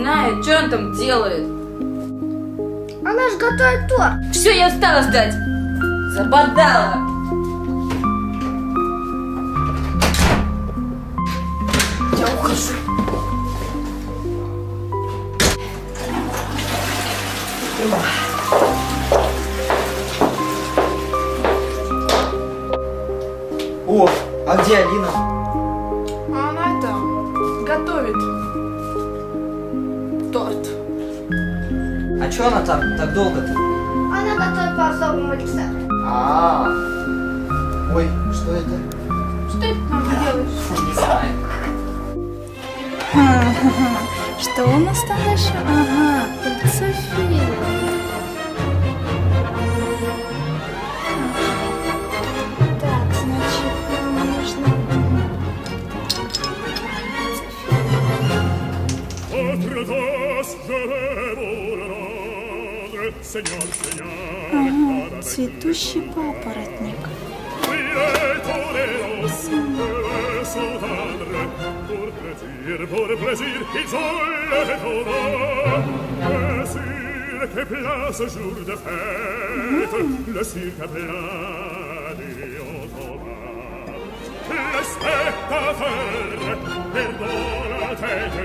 знает, что он там делает. Она же готовит торт. Все, я устала ждать. Забодала. Я ухожу. О, а где Алина? Торт. А чё она там так долго-то? Она готовит по особому рецепту. А, ой, что это? Что ты нам делаешь? Не знаю. Что у нас там дальше? Ага, София. Autre dos je vais vous rendre, Seigneur, Seigneur, Ага, цветущий папоротник. priez toleros, de s'entendre, pour plaisir, pour plaisir, ils ont le temps. Bien sûr que plein ce jour de fête, le cirque plein d'Iotoma. Les spectateurs perdent la tête,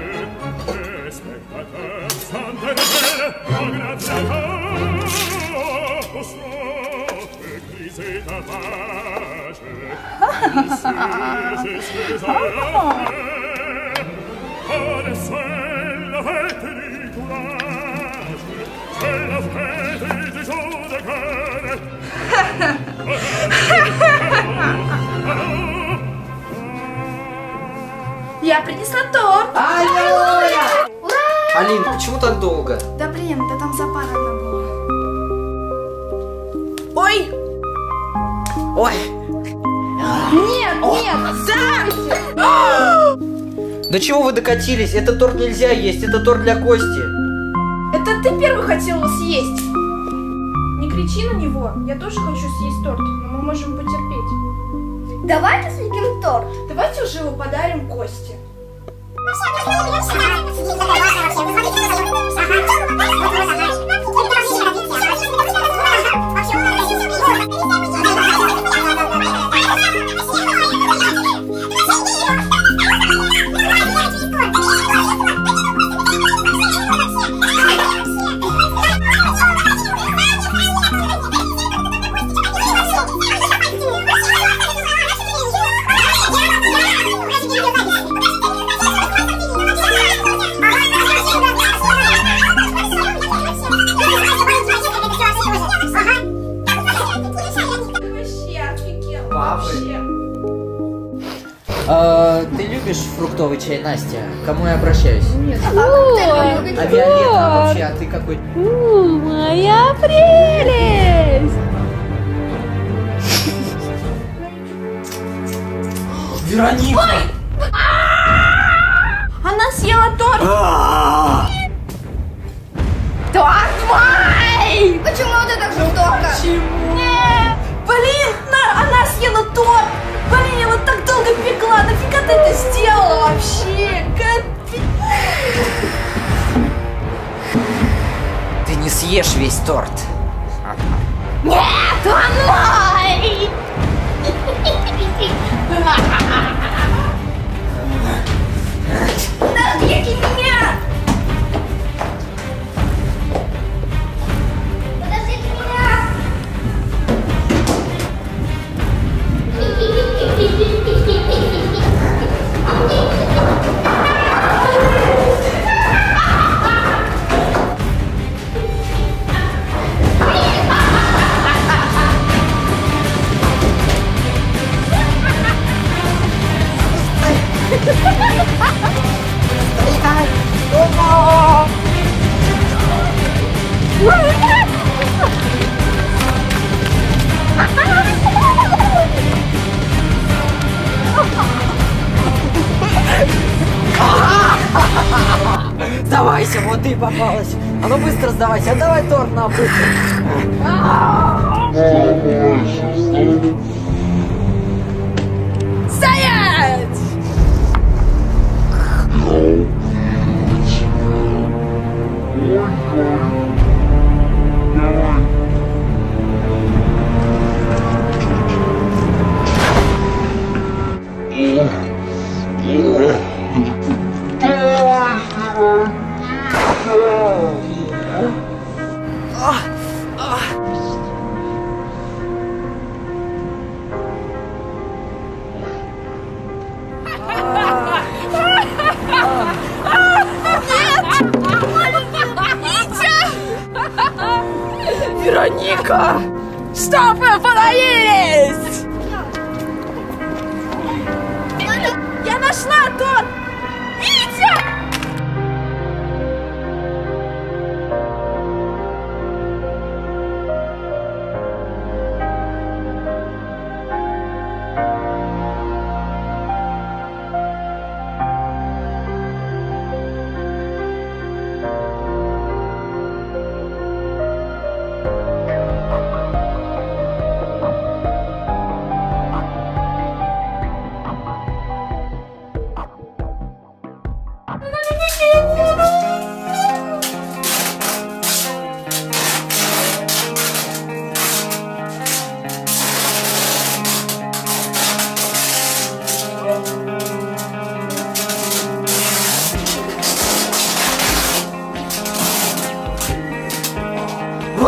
Я принесла торт. Аллилуйя! Почему так долго? Да блин, да там запара одна была. Ой, Ой, нет, нет, до чего вы докатились? Этот торт нельзя есть, это торт для Кости. Это ты первый хотел его съесть. Не кричи на него. Я тоже хочу съесть торт, но мы можем потерпеть. Давайте съедим торт. Давайте уже его подарим Косте. 老师，老师，不要生气，我成绩三百多，哎，我平时考的也差。Фруктовый чай, Настя? К кому я обращаюсь? О, А Виолетта, а вообще, а ты какой? у, моя прелесть! Вероника! Она съела торт. Торт мой! Почему ты так жестоко? Нет! Блин, на- она съела торт! Блин, я вот так долго пекла! Ты это сделала вообще? Капец! Ты не съешь весь торт. Нет, он Сдавайся, вот ты и попалась. А ну быстро сдавайся, а давай торт нам быстро. Стоять! Собака! Что вы понравились? Я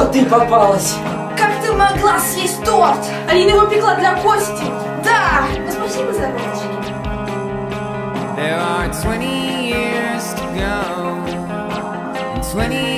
Вот ты попалась. Как ты могла съесть торт? Алина его пекла для Кости. Да! Ну, спасибо за розочки. There are 20 years to go, and 20 ways to know.